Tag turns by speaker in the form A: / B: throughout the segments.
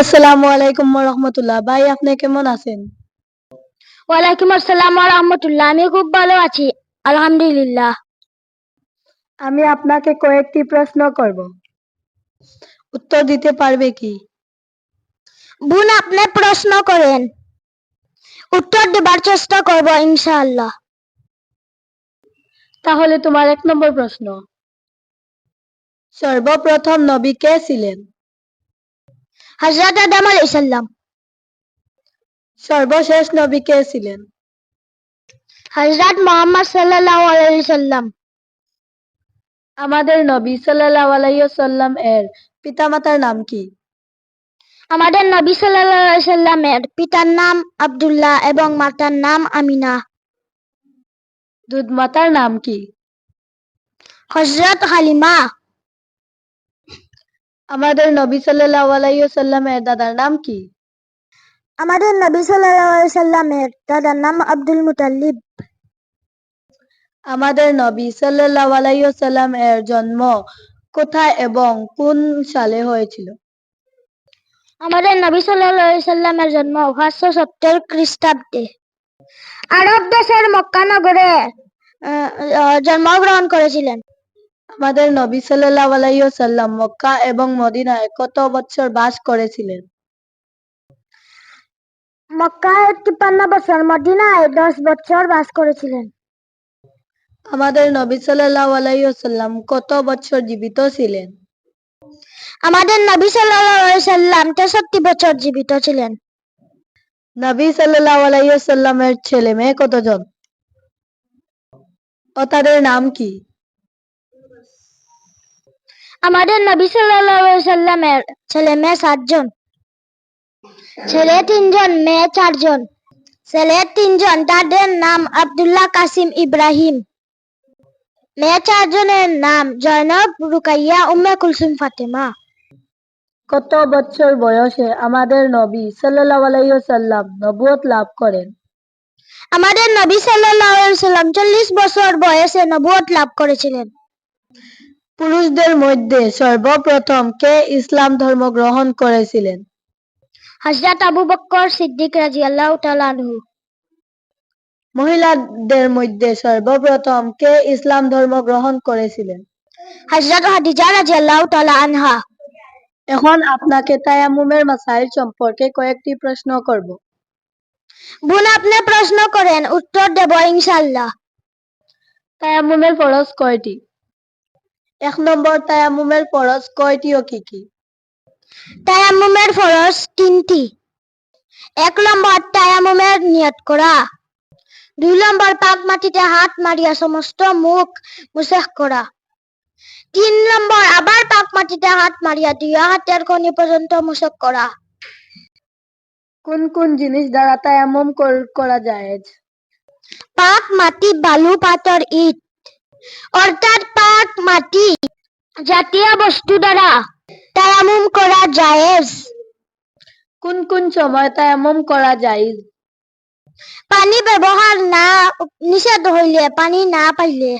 A: আসসালামু আলাইকুম রহমতুল্লাহ। ভাই আপনি কেমন আছেন?
B: ওয়ালাইকুম আসসালাম ওয়া রাহমাতুল্লাহ। আমি খুব ভালো আছি। আলহামদুলিল্লাহ।
A: আমি আপনাকে কয়েকটি প্রশ্ন করব। উত্তর দিতে পারবে কি?
B: বোন আপনি প্রশ্ন করেন। উত্তর দেবার চেষ্টা করব ইনশাআল্লাহ।
A: তাহলে তোমার এক নম্বর প্রশ্ন। সর্বপ্রথম নবী কে ছিলেন?
B: হযরত আদম আলাইহিস সালাম।
A: সর্বশেষ নবী কে ছিলেন?
B: হযরত মুহাম্মদ সাল্লাল্লাহু আলাইহি সাল্লাম।
A: আমাদের নবী সাল্লাল্লাহু আলাইহি সাল্লাম এর পিতামাতার নাম কি?
B: আমাদের নবী সাল্লাল্লাহু আলাইহি সাল্লামের পিতার নাম আব্দুল্লাহ এবং মাতার নাম আমিনা।
A: দুধ মাতার নাম কি?
B: হযরত হালিমা।
A: আমাদের নবী সাল্লাল্লাহু আলাইহি সাল্লাম এর দাদার নাম কি?
B: আমাদের নবী সাল্লাল্লাহু আলাইহি সাল্লামের দাদার নাম আব্দুল মুতাল্লিব।
A: আমাদের নবী সাল্লাল্লাহু আলাইহি সাল্লাম এর জন্ম কোথায় এবং কোন সালে হয়েছিল?
B: আমাদের নবী সাল্লাল্লাহু আলাইহি সাল্লামের জন্ম পাঁচশো সত্তর খ্রিস্টাব্দে। আরব দেশের মক্কা নগরে জন্মগ্রহণ করেছিলেন।
A: আমাদের নবী সাল্লাল্লাহু আলাইহি সাল্লাম মক্কা এবং মদিনায় কত বছর বাস করেছিলেন?
B: মক্কায় তিপ্পান্ন বছর মদিনায় দশ বছর বাস করেছিলেন।
A: আমাদের নবী সাল্লাল্লাহু আলাইহি সাল্লাম কত বছর জীবিত ছিলেন?
B: আমাদের নবী সাল্লাল্লাহু আলাইহি সাল্লাম তেষট্টি বছর জীবিত ছিলেন।
A: নবী সাল্লাল্লাহু আলাইহি সাল্লামের ছেলে মেয়ে কতজন? ও তাদের নাম কি?
B: আমাদের নবী সাল্লামের ছেলে মেয়ে সাতজন। ছেলে তিনজন মেয়ে চারজন। ছেলে তিনজন তাদের নাম আব্দুল্লাহ কাসিম ইব্রাহিম। মেয়ে চারজনের নাম জয়নব রুকাইয়া উম্মে কুলসুম ফাতেমা।
A: কত বছর বয়সে আমাদের নবী সাল্লাল্লাহু আলাইহি সাল্লাম নবুয়ত লাভ করেন?
B: আমাদের নবী সাল্লাল্লাহু আলাইহি সাল্লাম চল্লিশ বছর বয়সে নবুয়ত লাভ করেছিলেন।
A: পুরুষদের মধ্যে সর্বপ্রথম কে ইসলাম ধর্ম গ্রহণ করেছিলেন?
B: হযরত আবু বকর সিদ্দিক রাদিয়াল্লাহু তাআলা আনহু।
A: মহিলাদের মধ্যে সর্বপ্রথম কে ইসলাম ধর্ম গ্রহণ করেছিলেন?
B: হযরত খাদিজা রাদিয়াল্লাহু তাআলা আনহা।
A: এখন আপনাকে তায়াম্মুমের মাসাইল সম্পর্কে কয়েকটি প্রশ্ন করব।
B: বোন আপনি প্রশ্ন করেন উত্তর দেব ইনশাআল্লাহ।
A: তায়াম্মুমের ফরজ কয়টি? এক নম্বর তায়াম্মুমের ফরজ কয়টি ও কি কি?
B: তায়াম্মুমের ফরজ তিনটি। এক নম্বর তায়াম্মুমের নিয়ত করা দুই নম্বর পাক মাটিতে হাত মারিয়া সমস্ত মুখ মুছেখ করা তিন নম্বর আবার পাক মাটিতে হাত মারিয়া দুই হাতের কনি পর্যন্ত মুছেক করা
A: কোন কোন জিনিস দ্বারা তায়াম্মুম কর- করা যায়?
B: পাক মাটি বালু পাথর ইট। অর্থাৎ পাক মাটি জাতীয় বস্তু দ্বারা তায়াম্মুম করা জায়েজ।
A: কোন কোন সময় তায়াম্মুম করা যায়
B: পানি ব্যবহার না নিষেধ হইলে পানি না পাইলে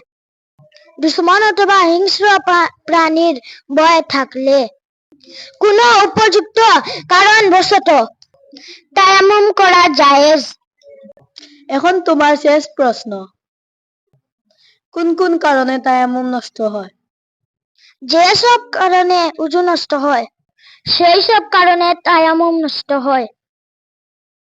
B: দুশ্মন অথবা হিংস্র প্রাণীর ভয় থাকলে কোনো উপযুক্ত কারণ বশত তায়াম্মুম করা জায়েজ।
A: এখন তোমার শেষ প্রশ্ন কোন কোন কারণে তা এমন নষ্ট হয়?
B: যেসব কারণে উজু নষ্ট হয় সেই সব কারণে তায়ামম নষ্ট হয়।